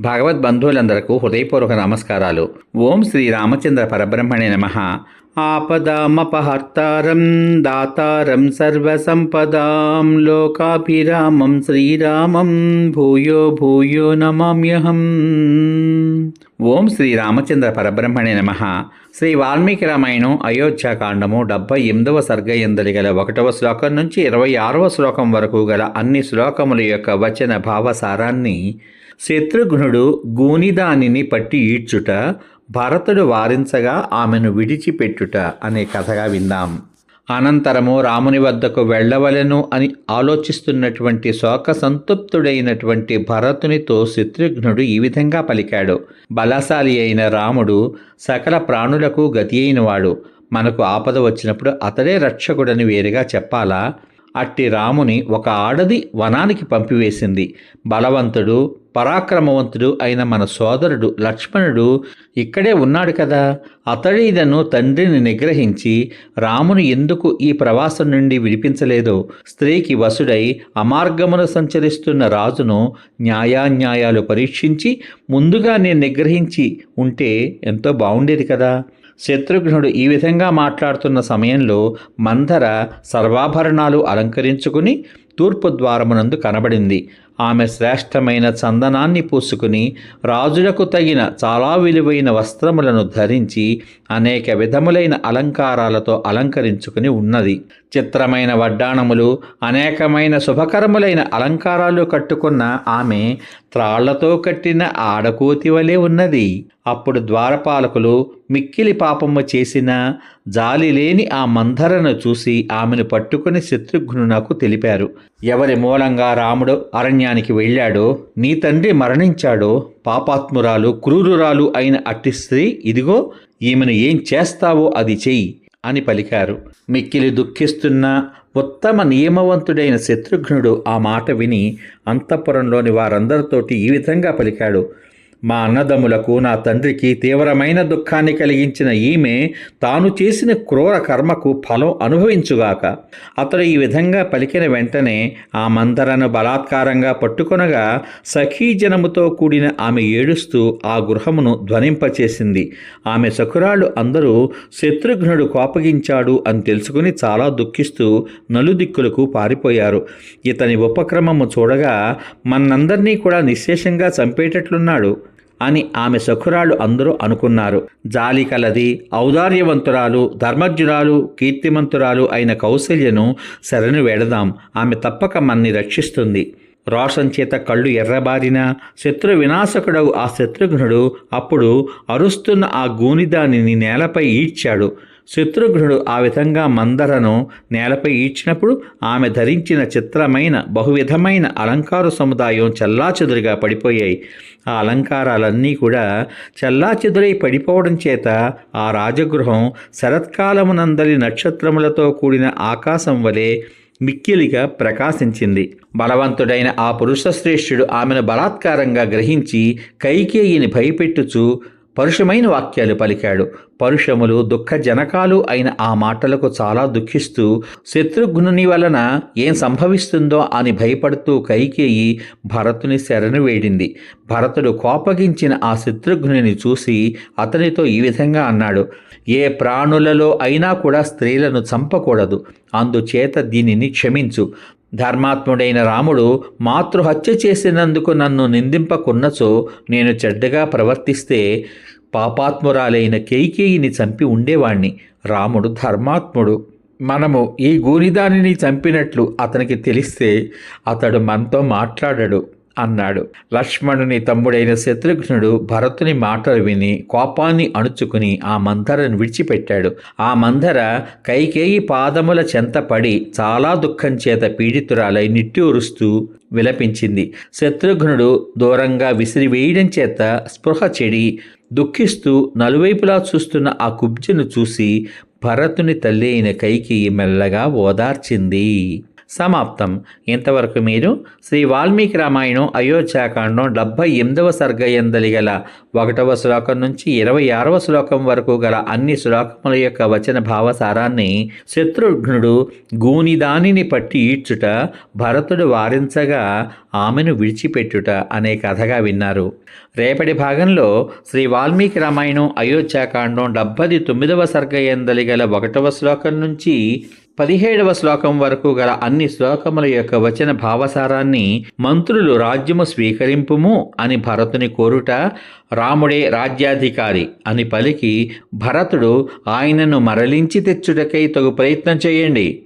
భగవద్ బంధువులందరకు హృదయపూర్వక నమస్కారాలు. ఓం శ్రీ రామచంద్ర పరబ్రహ్మణే నమ. ఆపదామపహర్తారం దాతారం సర్వసంపదాం లోకాభిరామం శ్రీరామం భూయో భూయో నమామ్యహం. ఓం శ్రీ రామచంద్ర పరబ్రహ్మణే నమ. శ్రీ వాల్మీకి రామాయణం అయోధ్యాకాండము డెబ్బై ఎనిమిదవ సర్గయందలి గల ఒకటవ శ్లోకం నుంచి ఇరవై ఆరవ శ్లోకం వరకు గల అన్ని శ్లోకముల యొక్క వచన భావసారాన్ని శత్రుఘ్నుడు గూనిదానిని పట్టి ఈడ్చుట భరతుడు వారించగా ఆమెను విడిచిపెట్టుట అనే కథగా విందాం. అనంతరము రాముని వద్దకు వెళ్ళవలెను అని ఆలోచిస్తున్నటువంటి శోక సంతృప్తుడైనటువంటి భరతునితో శత్రుఘ్నుడు ఈ విధంగా పలికాడు. బలశాలి అయిన రాముడు సకల ప్రాణులకు గతి అయినవాడు. మనకు ఆపద వచ్చినప్పుడు అతడే రక్షకుడని వేరుగా చెప్పాలా? అట్టి రాముని ఒక ఆడది వనానికి పంపివేసింది. బలవంతుడు పరాక్రమవంతుడు అయిన మన సోదరుడు లక్ష్మణుడు ఇక్కడే ఉన్నాడు కదా. అతడిదను తండ్రిని నిగ్రహించి రాముని ఎందుకు ఈ ప్రవాసం నుండి విడిపించలేదో? స్త్రీకి వసుడై అమార్గమును సంచరిస్తున్న రాజును న్యాయాన్యాయాలు పరీక్షించి ముందుగా నేను నిగ్రహించి ఉంటే ఎంతో బాగుండేది కదా. శత్రుఘ్నుడు ఈ విధంగా మాట్లాడుతున్న సమయంలో మందర సర్వాభరణాలు అలంకరించుకుని తూర్పు ద్వారమునందు కనబడింది. ఆమె శ్రేష్టమైన చందనాన్ని పూసుకుని రాజులకు తగిన చాలా విలువైన వస్త్రములను ధరించి అనేక విధములైన అలంకారాలతో అలంకరించుకుని ఉన్నది. చిత్రమైన వడ్డాణములు అనేకమైన శుభకరములైన అలంకారాలు కట్టుకున్న ఆమె త్రాళ్ళతో కట్టిన ఆడకోతి వలె ఉన్నది. అప్పుడు ద్వారపాలకులు మిక్కిలి పాపము చేసిన జాలి లేని ఆ మంధరను చూసి ఆమెను పట్టుకుని శత్రుఘ్నునకు తెలిపారు. ఎవరి మూలంగా రాముడు అరణ్య అరణ్యానికి వెళ్ళాడో నీ తండ్రి మరణించాడో పాపాత్మురాలు క్రూరురాలు అయిన అట్టి స్త్రీ ఇదిగో ఈమెను ఏం చేస్తావో అది చెయ్యి అని పలికారు. మిక్కిలి దుఃఖిస్తున్న ఉత్తమ నియమవంతుడైన శత్రుఘ్నుడు ఆ మాట విని అంతఃపురంలోని వారందరితోటి ఈ విధంగా పలికాడు. మా అన్నదమ్ములకు నా తండ్రికి తీవ్రమైన దుఃఖాన్ని కలిగించిన ఈమె తాను చేసిన క్రూర కర్మకు ఫలం అనుభవించుగాక. అతడు ఈ విధంగా పలికిన వెంటనే ఆ మందరను బలాత్కారంగా పట్టుకొనగా సఖీజనముతో కూడిన ఆమె ఏడుస్తూ ఆ గృహమును ధ్వనింపచేసింది. ఆమె సఖురాళ్ళు అందరూ శత్రుఘ్నుడు కోపగించాడు అని తెలుసుకుని చాలా దుఃఖిస్తూ నలుదిక్కులకు పారిపోయారు. ఇతని ఉపక్రమము చూడగా మనందరినీ కూడా నిశ్శేషంగా చంపేటట్లున్నాడు. అని ఆమె సఖురాలు అందరూ అనుకున్నారు. జాలి కలది ఔదార్యవంతురాలు ధర్మజ్ఞురాలు కీర్తిమంతురాలు అయిన కౌశల్యను శరణు వేడదాం. ఆమె తప్పక మన్ని రక్షిస్తుంది. రోషన్ చేత కళ్ళు ఎర్రబారిన శత్రు వినాశకుడవు ఆ శత్రుఘ్నుడు అప్పుడు అరుస్తున్న ఆ గూనిదానిని నేలపై ఈడ్చాడు. శత్రుఘ్నుడు ఆ విధంగా మందరను నేలపై ఈడ్చినప్పుడు ఆమె ధరించిన చిత్రమైన బహువిధమైన అలంకార సముదాయం చెల్లాచెదురుగా పడిపోయాయి. ఆ అలంకారాలన్నీ కూడా చెల్లాచెదురై పడిపోవడం చేత ఆ రాజగృహం శరత్కాలమునందలి నక్షత్రములతో కూడిన ఆకాశం వలె మిక్కిలిగా ప్రకాశించింది. బలవంతుడైన ఆ పురుషశ్రేష్ఠుడు ఆమెను బలాత్కారంగా గ్రహించి కైకేయిని భయపెట్టుచు పరుషమైన వాక్యాలు పలికాడు. పరుషములు దుఃఖజనకాలు అయిన ఆ మాటలకు చాలా దుఃఖిస్తూ శత్రుఘ్నుని వలన ఏం సంభవిస్తుందో అని భయపడుతూ కైకేయి భరతుని శరణు వేడింది. భరతుడు కోపగించిన ఆ శత్రుఘ్నుని చూసి అతనితో ఈ విధంగా అన్నాడు. ఏ ప్రాణులలో అయినా కూడా స్త్రీలను చంపకూడదు. అందుచేత దీనిని క్షమించు. ధర్మాత్ముడైన రాముడు మాతృహత్య చేసినందుకు నన్ను నిందింపకున్నచో నేను చెడ్డగా ప్రవర్తిస్తే పాపాత్మురాలైన కేయికేయిని చంపి ఉండేవాణ్ణి. రాముడు ధర్మాత్ముడు. మనము ఈ గూనిదానిని చంపినట్లు అతనికి తెలిస్తే అతడు మనతో మాట్లాడడు. అన్నాడు. లక్ష్మణుని తమ్ముడైన శత్రుఘ్నుడు భరతుని మాటలు విని కోపాన్ని అణుచుకుని ఆ మందరను విడిచిపెట్టాడు. ఆ మందర కైకేయి పాదముల చెంత పడి చాలా దుఃఖం చేత పీడితురాలై నిట్టూరుస్తూ విలపించింది. శత్రుఘ్నుడు దూరంగా విసిరివేయడం చేత స్పృహ చెడి దుఃఖిస్తూ నలువైపులా చూస్తున్న ఆ కుబ్జను చూసి భరతుని తల్లి అయిన కైకి మెల్లగా ఓదార్చింది. సమాప్తం. ఇంతవరకు మీరు శ్రీ వాల్మీకి రామాయణం అయోధ్యాకాండం డెబ్భై ఎనిమిదవ సర్గయందలి గల ఒకటవ శ్లోకం నుంచి ఇరవై ఆరవ శ్లోకం వరకు గల అన్ని శ్లోకముల యొక్క వచన భావసారాన్ని శత్రుఘ్నుడు గూని దానిని పట్టి ఈడ్చుట భరతుడు వారించగా ఆమెను విడిచిపెట్టుట అనే కథగా విన్నారు. రేపటి భాగంలో శ్రీ వాల్మీకి రామాయణం అయోధ్యాకాండం డెబ్బది తొమ్మిదవ సర్గయందలి గల ఒకటవ శ్లోకం నుంచి పదిహేడవ శ్లోకం వరకు గల అన్ని శ్లోకముల యొక్క వచన భావసారాన్ని మంత్రులు రాజ్యము స్వీకరింపుము అని భరతుని కోరుట రాముడే రాజ్యాధికారి అని పలికి భరతుడు ఆయనను మరలించి తెచ్చుటకై తగు ప్రయత్నం చేయండి.